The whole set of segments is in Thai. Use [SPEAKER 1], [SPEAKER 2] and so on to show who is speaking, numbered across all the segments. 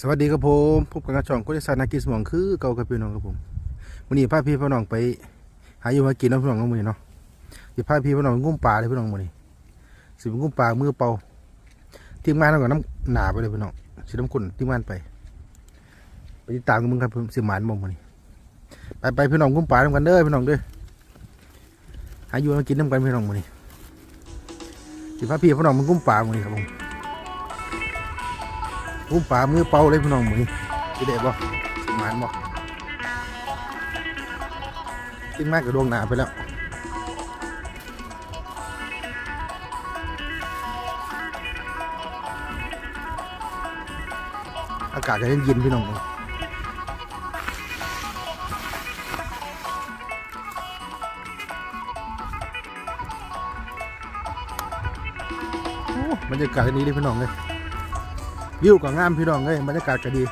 [SPEAKER 1] สวัสดีครับผมพบกับกระช่องกุศลนากิสมองคือเก่ากับพี่น้องครับผมวันนี้พาพี่พี่น้องไป หาอยู่หากินน้องพี่น้องน้องมือเนาะสิพาพี่พี่น้องงุ้มปลาเลยพี่น้องมือนี้สิไปงุ้มปลามือเปล่าทีมงานเราก็น้ำหนาไปเลยพี่น้องสิน้ำขุ่นทีมงานไป ไปติดตามกันมึงครับผมสิหมานมองมือนี้ไปไปพี่น้องงุ้มปลาทำกันเด้อพี่น้องเด้อหาอยู่หากินน้ำกันพี่น้องมือนี้สิพาพี่พี่น้องมันงุ้มปลามือนี้ครับผม อุ้มปลามือเป่าเลยพี่น้องมือพี่เด็บ่สมานบ่กินมากกับดวงหนาไปแล้วอากาศก็เย็นๆพี่น้องโอ้บรรยากาศดีเลยพี่น้องเลย วิวก็งามพี่น้องเลยบรรยากาศก็ดี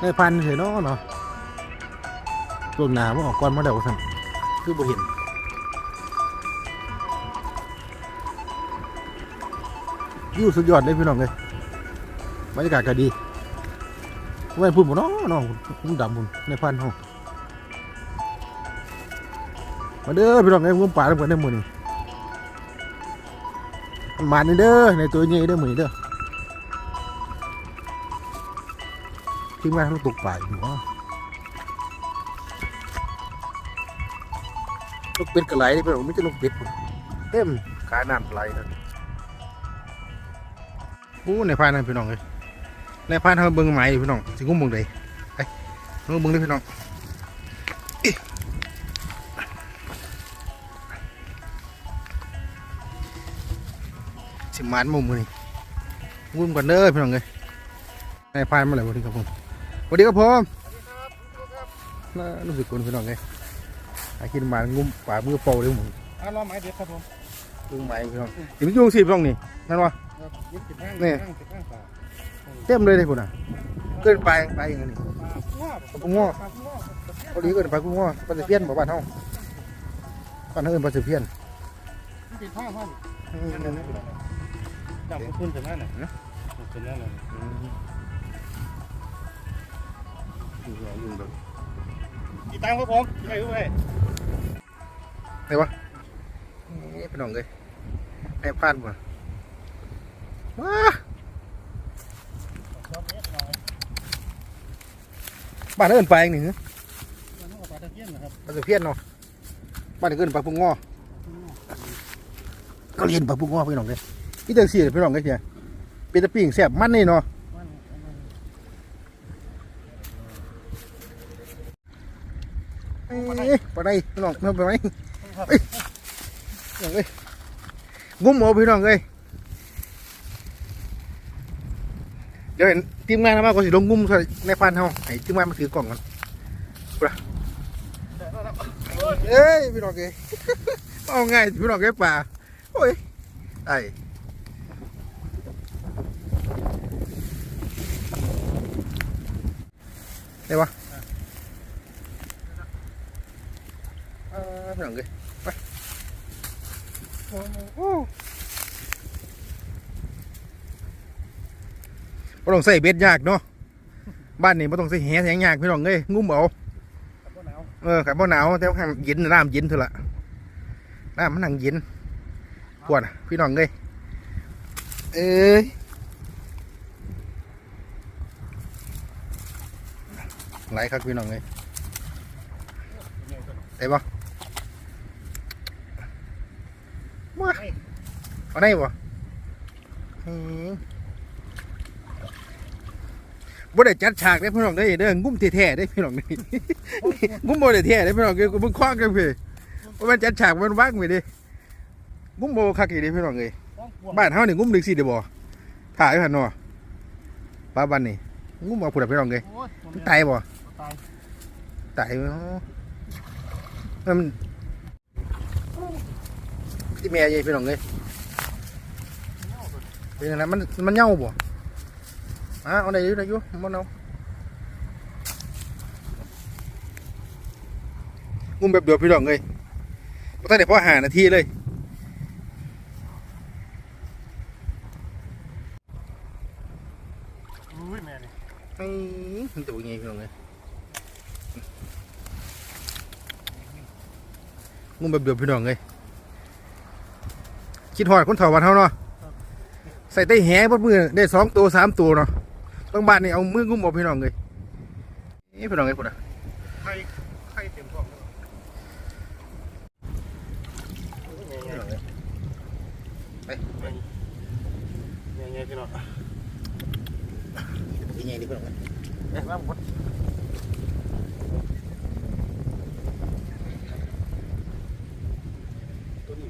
[SPEAKER 1] ในพันเห็นเนาะเนาะตัวหนามันออกก่อนมาเดี๋ยวสั่นคือบ่เห็นวิวสุดยอดเลยพี่น้องเลยบรรยากาศก็ดีไว้พูดหมดเนาะเนาะพุ่งดำพุ่นในพันห้องมาเด้อพี่น้องเลยงุ้มป่าทั้งหมดได้หมดนี่ มานี่เด้อในตัวนี้เด้อมือนเด้อที่มาทั้งตกป่าอยู่เนาะลูกเป็ดกระไหลนี่เป็นไม่ใช่ลูกเป็ดเต็มขาน้ำไหลนั่นโอ้ในพานนั่นพี่น้องเลยในพานเขาเบิ่งไหมพี่น้องสิกุ้งเบิ่งใดไปเบิ่งเบิ่งเลยพี่น้อง สิมานมุมมือนี่งุ่มกันเด้อพี่น้องเลยในพานมาเลยวันนี้ครับผมสวัสดีครับผมน่ารู้สึกคนพี่น้องเลยหากินมางุ่มป่ามือเป่าเลยผม
[SPEAKER 2] อะรอหมายเด็ดครับผม
[SPEAKER 1] ยุงไหมพี่น้องถึงยุงสิพี่น้องนี่นั่นวะ
[SPEAKER 2] ยี่สิบห้าง
[SPEAKER 1] นี่
[SPEAKER 2] ห้างสิบห้างป่า
[SPEAKER 1] เต็มเลยเลยคุณอะเกินไปไปอย่างนี้
[SPEAKER 2] ปลาง้อ
[SPEAKER 1] ปลากุ้งง้อ
[SPEAKER 2] ปลาง้อ
[SPEAKER 1] พอดีเกินไปกุ้งง้อปลาตะเพียนบอกบ้านเฮาบ้านเฮาเอิ้นปลาตะเพียน
[SPEAKER 2] มันเป็นท่าท่าน
[SPEAKER 1] อืมนั่นนะ
[SPEAKER 2] จับคุณถึงนั่นน่ะถึงนั่นน่ะ
[SPEAKER 1] อืมยุงเหรอยุงแบบ
[SPEAKER 2] กี่ตังค์ครับผมไปด้วย
[SPEAKER 1] นี่พี่น้องเลยให้พลาดบ่ว้าบ้านเอิ้นไปลาอย่างนี้
[SPEAKER 2] มันต้องเอาปลาตะเพียนนะครับ
[SPEAKER 1] ปลาตะเพียนเนาะบ้านเอิ้นปลาปุงงอก็เรียนปลาปุงงอพี่น้องเลย พี่จังซี่เลยพี่น้องเลยเจ้เป็นตะปิ้งแซ่บมันนี่เนาะ
[SPEAKER 2] มันมัน
[SPEAKER 1] เอ้ยไปไหนพี่น้องเอาไปไหนเอ้ยงเอ้ยงุ้มอพี่น้องเอ้ยเดี๋ยวเห็นทีมงานนะมาก็สิลงงุ้มใส่ในพันเฮาให้ทีมงานมาถือกล่องกันปะเอ้ยพี่น้องเอ้ยเอาไงายพี่น้องเอ้ยป่าโอ้ยไอ้ ได้ปะเออพี่น้องเอ้ยไปโอ้โหบ่ต้องใส่เบ็ดยากเนาะบ้านนี้บ่ต้องใส่แหแสงยากพี่น้องเอ้ยงุ้มเอา
[SPEAKER 2] กับหนาว
[SPEAKER 1] เออขับบ่หนาวแต่ว่าข้างเย็นน้ำเย็นเถอะละน้ำมันนั่งเย็นปวดอะพี่น้องเอ้ยเอ้ย หลครับพี่น้องเอ้ยได้ปะมาเอาได้ปะอืมบ่ได้จัดฉากได้พี่น้องได้เด้องุ้มแท้ๆได้พี่น้องนี่งุ้มบ่ได้แท้ได้พี่น้องเอ้ยกูมึงคว้างกันเพ่ว่ามันจัดฉากมันว่างไปดิงุ้มบ่คักอีเด้พี่น้องเอ้ย
[SPEAKER 2] ต้องกลัว
[SPEAKER 1] บ้านเฮานี่งุ้มดึกสิเด้บ่ถ่ายไว้หั่นเนาะป้าบ้านนี่งุ้มเอาผู้ใดพี่น้องเอ้ย
[SPEAKER 2] โอ้ย
[SPEAKER 1] มันตายบ่
[SPEAKER 2] ตาย
[SPEAKER 1] ตายเนาะมันที่แม่ใหญ่พี่น้องเอ้ยเป็นจังไดมันมันเหย้าบ่อะเอาได้อยู่ได้อยู่บ่เอางุ้มแบบเดียวพี่น้องเอ้ยบ่ทันได้พอ5นาทีเลย
[SPEAKER 2] อุ้ยแม่นี่
[SPEAKER 1] ไอ้มันตัวยังไงพี่น้องเลย งุ่มแบบเดือบพี่น้องเลยคิดหอดคนเถาวันเท่าเนาะใส่ไต้แหบดมือได้สองตัวสามตัวเนาะบางบ้านนี่เอามืองุ่มบอกพี่น้องเลยนี่พี่น้องเลยพุ่นอะ
[SPEAKER 2] ไข่ไข่เต็มท้องแล้ว
[SPEAKER 1] พี่น้องเลย
[SPEAKER 2] ยังไงพี่น้อง
[SPEAKER 1] ยังไงดีพี่น้องเลย
[SPEAKER 2] เอ๊ะว่าหมดตัวนี้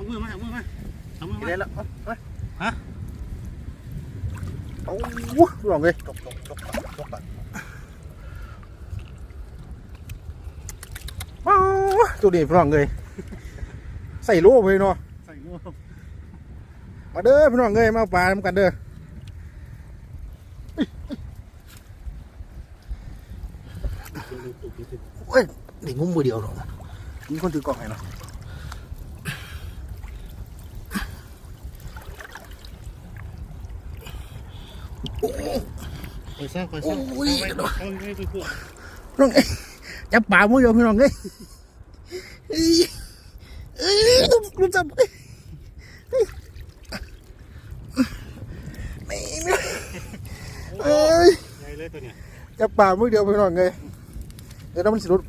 [SPEAKER 2] เอาเอามือมาเอามือมาเอามือ
[SPEAKER 1] กิน
[SPEAKER 2] มา
[SPEAKER 1] ได้แล้วเอาไป
[SPEAKER 2] ฮะ
[SPEAKER 1] เอาวุ้พี่น้องเลย
[SPEAKER 2] จกจกจกปากจกปาก
[SPEAKER 1] ว้าวตัวนี้พี่น้องเลยใส่โล่ไปเนาะ
[SPEAKER 2] ใส่มือ
[SPEAKER 1] มาเด้อพี่น้องเอ้ยมาเอาปลาทำกันเด้อเอ้ยเด็กงุ้มมือเดียวหรอกมีคนถือกล่องให้เนาะ
[SPEAKER 2] ไปซะไปซะเอาไว้เอาไว้ไปพวก
[SPEAKER 1] น้องเอ้ยจับปลามือเดียวพี่น้องเอ้ยเอ้ยเอ้ยรู้จักเอ้ยเอ้ยไม่ไม่เอ้ย
[SPEAKER 2] ใหญ่เลยตัวเนี้ย
[SPEAKER 1] จับปลามือเดียวพี่น้องเอ้ยเดี๋ยวน้ำมันสิรุด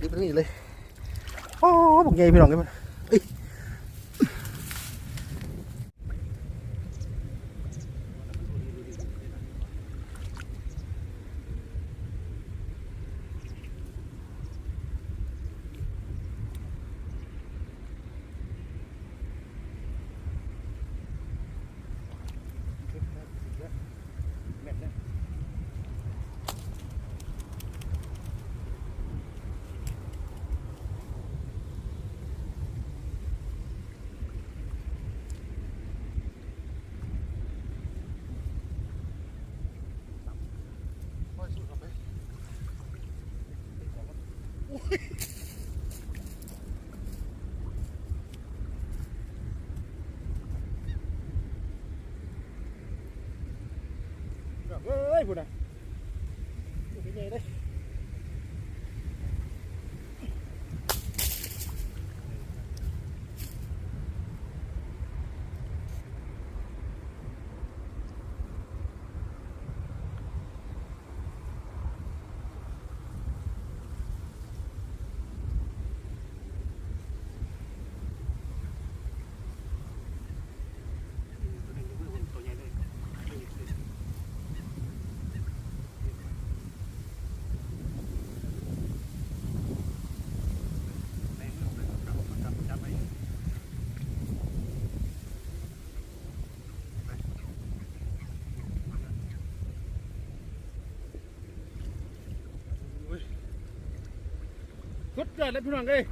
[SPEAKER 1] รีบไปนี่เลยโอ้บอกไงพี่น้องเอ้ยมัน เอ้ยพูดนะเป็นไงเลย
[SPEAKER 2] ตัวใหญ่เลย
[SPEAKER 1] สุดยอดเลยพี่น้องเอ้ย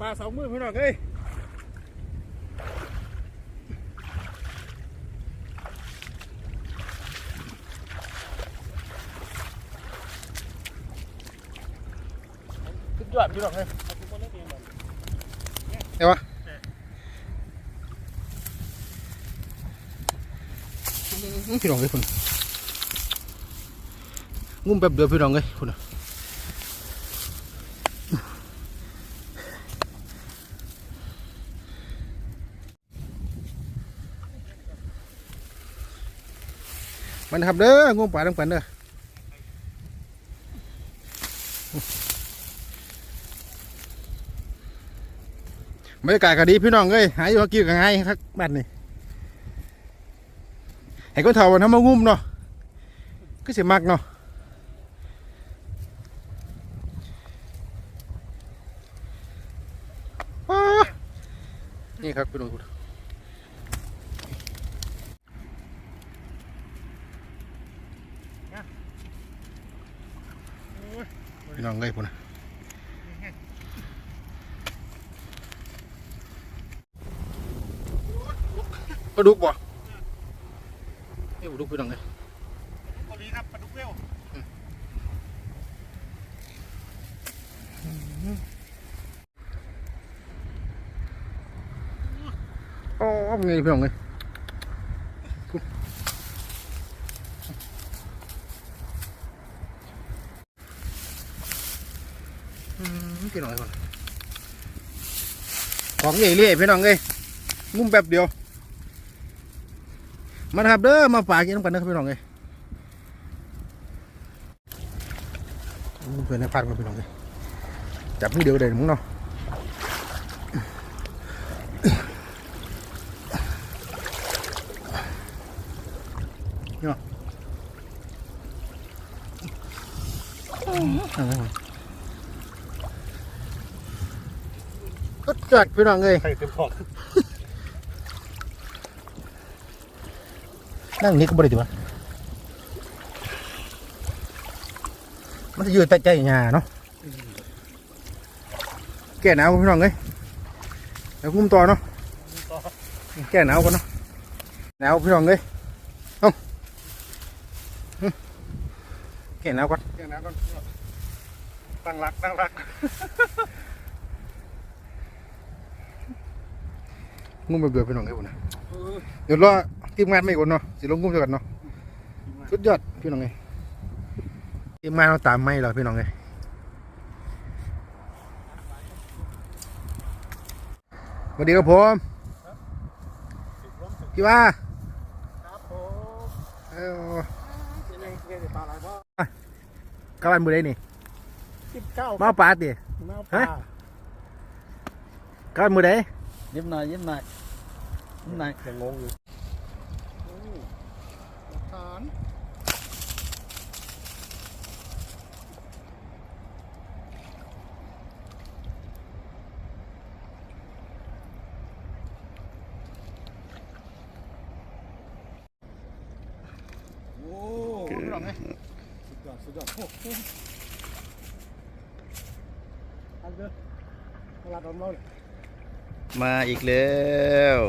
[SPEAKER 1] ปลาสองมือพี่น้องเอ้ยสุดยอดพี่น้องเอ้ยเห็นปะพี่น้องเอ้ยคุณงุ้มแป๊บเดียวพี่น้องเอ้ยคุณน่ะ มันครับเด้องมปลาทั้งกันเด้อบรรยากาศก็ดีพี่น้องเอ้ยหายอยู่กินกันง่ายครับบ้านนี่ให้คนเฒ่ามันทำมางุ่มเนาะก็เสียมักเนาะนี่ครับพี่น้อง พี่น้องเอ้ยพุ่นน่ะ ปลาดุกบ่เอ้ยปลาดุกพี่น้องเอ้ย
[SPEAKER 2] พอดีครับปลาดุกเวล
[SPEAKER 1] อ๋อเป็นไงพี่น้องเอ้ยอืมพี่น้องเอ้ยพุ่นของใหญ่เรื่อยพี่น้องเอ้ยงุ้มแป๊บเดียว มาครับเด้อมาฝากกินน้ำกันนะครับพี่น้องเอ้ยเพื่อนในพักมาพี่น้องเอ้ยจับมือเดียวเด่นมึงเนาะก็จัดพี่น้องเลย
[SPEAKER 2] ไข่เต็มพอ
[SPEAKER 1] นั่งนี่ก็บริดีวะมันจะอยู่ใต้ใจหญ้าเนาะแก่หนาวพี่น้องเลยแล้วกุ้มต่อเนาะแก่หนาวกันเนาะหนาวพี่น้องเลยเอ้าหึแก่หนาวก่อน
[SPEAKER 2] เดี๋ยวนะก่อนตั้งรักตั้งรัก
[SPEAKER 1] งุ้มไปเบื่อพี่น้องเลยพุ่นนะเดี๋ยวรอ ทีมงานไม่ก่อนเนาะสิลงงุ้มเจอกันเนาะสุดยอดพี่น้องไงทีมงานเราตามไม่หรอพี่น้องไงสวัสดีครับผมพี่ว่า
[SPEAKER 2] ครับผม
[SPEAKER 1] เอ้า
[SPEAKER 2] เป็นยังไงปลาอะไรพ่อก
[SPEAKER 1] ลับบ้านมือได้นี่
[SPEAKER 2] สิบเก้า
[SPEAKER 1] มาเอาปลาติ
[SPEAKER 2] มาปลาก
[SPEAKER 1] ลับบ้านมือได้
[SPEAKER 3] ยิ้มหน่อยยิ้มหน่อยยิ้มหน่อย
[SPEAKER 2] ยังงงอยู่ฐาน
[SPEAKER 1] โอ้ พี่น้องไง
[SPEAKER 2] สุดยอดสุดยอดโอ้โหอันเด้อเวลาดมเราเนี่ย
[SPEAKER 3] มาอีกแล้ว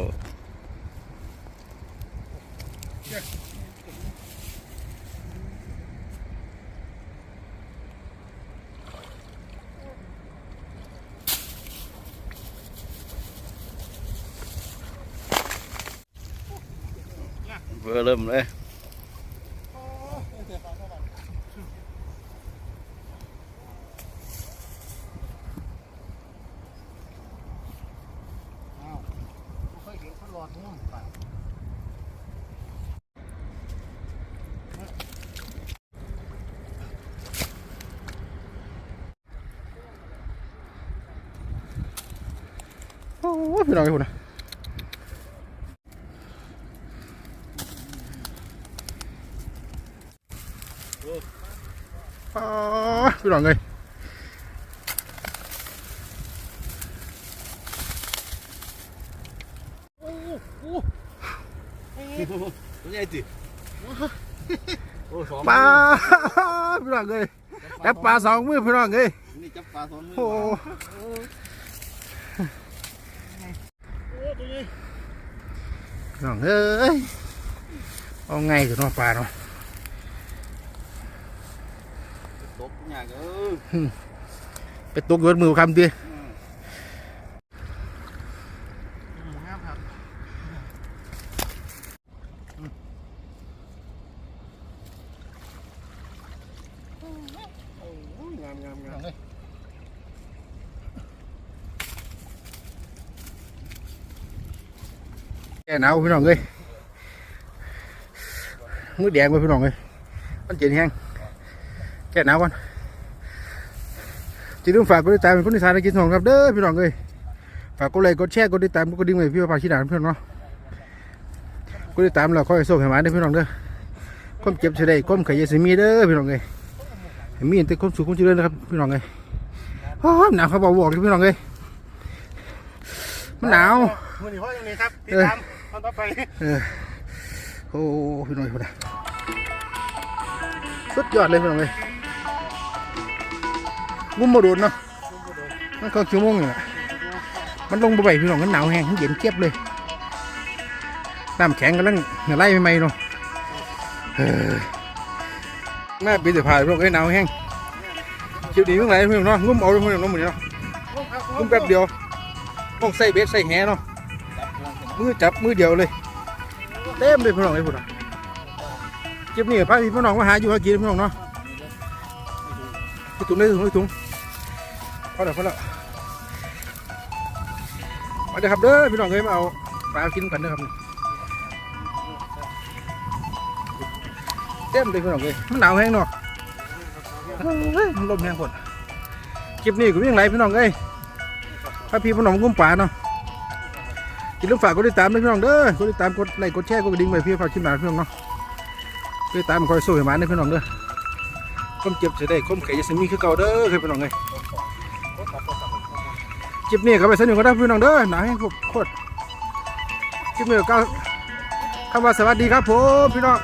[SPEAKER 3] เบอร์เริ่มเลย
[SPEAKER 2] อ้าวไม่เคยเห็นเขาหลอดง่วงปลา
[SPEAKER 1] โอ้พี่น้องไงพุ่นนะอ๋อพี่น้องไน้องเอ้ยเอาไงถึงน้องปลาเนาะ
[SPEAKER 3] ตกยากเออ
[SPEAKER 1] ไปตกอยนมือคำดี
[SPEAKER 3] งามครับ
[SPEAKER 2] งามงามงาม
[SPEAKER 1] แกหนาวพี่น้องเอ้ยมือแดงไปพี่น้องเอ้ยมันเจ็บแห้งแกหนาวก่อนจีนุ่มฝากกดติดตามเป็นคนที่สานในกินสองครับเด้อพี่น้องเอ้ยฝากกดไลค์กดแชร์กดติดตามกดกระดิ่งไว้พี่ว่าพาชิดานเพื่อนเนาะกดติดตามแล้วค่อยส่งให้หมาเด้อพี่น้องเด้อความเจ็บจะได้ความไข่ยาสีมีเด้อพี่น้องเอ้ยให้มีแต่ความสุขความเจริญนะครับพี่น้องเอ้ยโอ้ยหนาวเขาบอกบอกเลยพี่น้องเอ้ยมันหนาว
[SPEAKER 2] มือนี้พ่อยังไงครับติดตาม ตอนต่อไป
[SPEAKER 1] เออโอ้พี่น้อยพุ่นนะสุดยอดเลยพี่น้องเลยงุ่มมาโดนเนาะมันก็ชั่วโมงนี่แหละมันลงไปไหวพี่น้องมันหนาวแห้งมันเย็นเจี๊ยบเลยน้ำแข็งกำลังไล่ใหม่ๆเนาะเออแม่ปีเสือผ่านพี่น้องเอ้ยหนาวแห้งคิวดีเมื่อไหร่พี่น้องเนาะงุ่มเอาเลยพี่น้องเนาะหมือนเนาะงุ่มแป๊บเดียวต้องใส่เบ็ดใส่แหเนาะ มือจับมือเดียวเลยเต็มเลยพี่น้องไอ้พุ่นอะเก็บนี่พาพี่พี่น้องมาหาอยู่หากินพี่น้องเนาะไปถุงเลยถุงเลยถุงพอแล้วพอแล้วมาเด้อครับเด้อพี่น้องเอ้ยมาเอาปลากินกันเด้อครับเต็มเลยพี่น้องเอ้ยมันหนาวแห้งเนาะมันลมแห้งพุ่นคลิปนี้ก็วิ่งไหลพี่น้องเอ้ยพาพี่พี่น้องกุ้มป่าเนาะ กินลูกฝากกดติดตามนะพี่น้องเด้อกดติดตามกดไลค์กดแชร์กดกระดิ่งไปเพื่อฝากชิมหนาพี่น้องเนาะกดติดตามคอยสู้ให้หมาเพี่น้องเด้อความเจ็บจะได้ความแข่จะมีคือเก่าเด้อคือพี่น้องไงจีบเนี้ก็ไปสนุกก็ได้เพี่น้องเด้อหนาให้โคตรคลิปนี้ก็คำว่าสวัสดีครับผมพี่น้อง